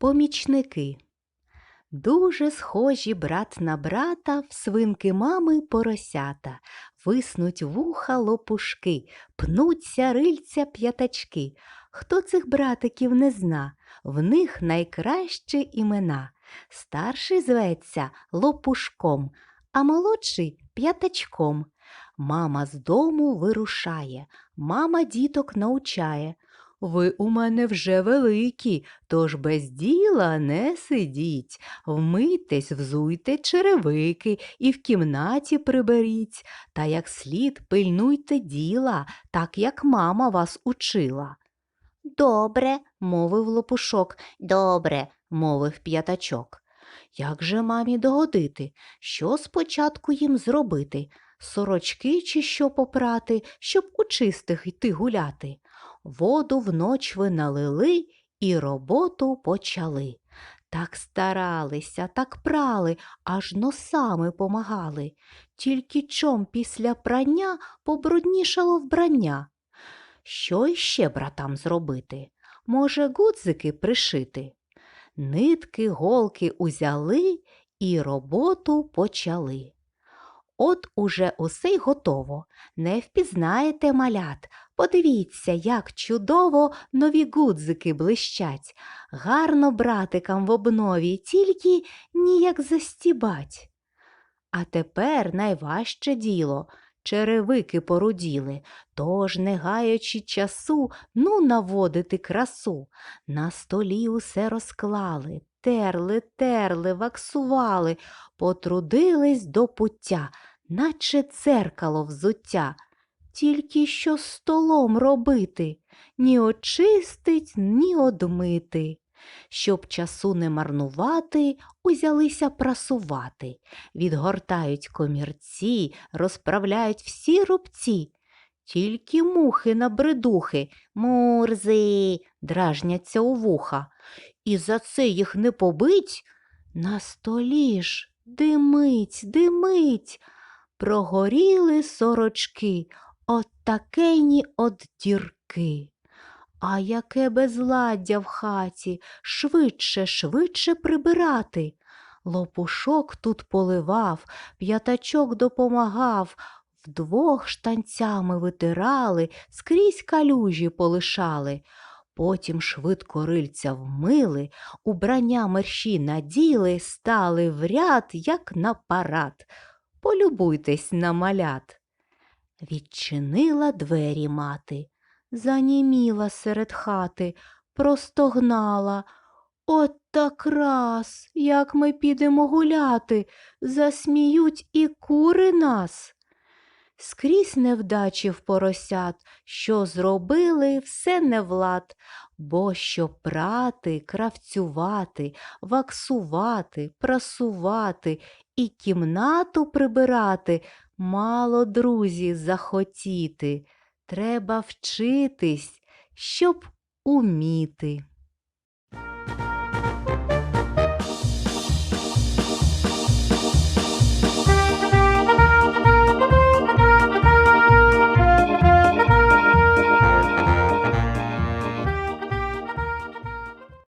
Помічники. Дуже схожі брат на брата, в свинки мами поросята, виснуть вуха лопушки, пнуться рильця п'ятачки. Хто цих братиків не зна, в них найкращі імена. Старший зветься лопушком, а молодший п'ятачком. Мама з дому вирушає, мама діток научає. Ви у мене вже великі, тож без діла не сидіть. Вмийтесь, взуйте черевики і в кімнаті приберіть, та як слід пильнуйте діла, так як мама вас учила. Добре, мовив лопушок, добре, мовив п'ятачок. Як же мамі догодити? Що спочатку їм зробити? Сорочки чи що попрати, щоб у чистих йти гуляти? Воду вноч ви налили і роботу почали. Так старалися, так прали, аж носами помагали. Тільки чом після прання побруднішало вбрання. Що іще братам зробити? Може, гудзики пришити? Нитки, голки узяли і роботу почали. От уже усе й готово. Не впізнаєте малят. Подивіться, як чудово нові гудзики блищать. Гарно братикам в обнові, тільки ніяк застібать. А тепер найважче діло. Черевики поруділи, тож, не гаючи часу, ну наводити красу. На столі усе розклали, терли, терли, ваксували, потрудились до пуття, наче церкало взуття. Тільки що столом робити, ні очистить, ні одмити. Щоб часу не марнувати, узялися прасувати, відгортають комірці, розправляють всі рубці. Тільки мухи на бридухи, мурзи, дражняться у вуха. І за це їх не побить. На столі ж димить, димить. Прогоріли сорочки, от такені от дірки. А яке безладдя в хаті, швидше, швидше прибирати. Лопушок тут поливав, п'ятачок допомагав, вдвох штанцями витирали, скрізь калюжі полишали. Потім швидко рильця вмили, убрання мерщі наділи, стали в ряд, як на парад. Полюбуйтесь на малят. Відчинила двері мати заніміла серед хати, простогнала. От так раз, як ми підемо гуляти, засміють і кури нас. Скрізь невдачі в поросят, що зробили все не влад, бо що прати, кравцювати, ваксувати, прасувати і кімнату прибирати, мало друзі захотіти. Треба вчитись, щоб уміти.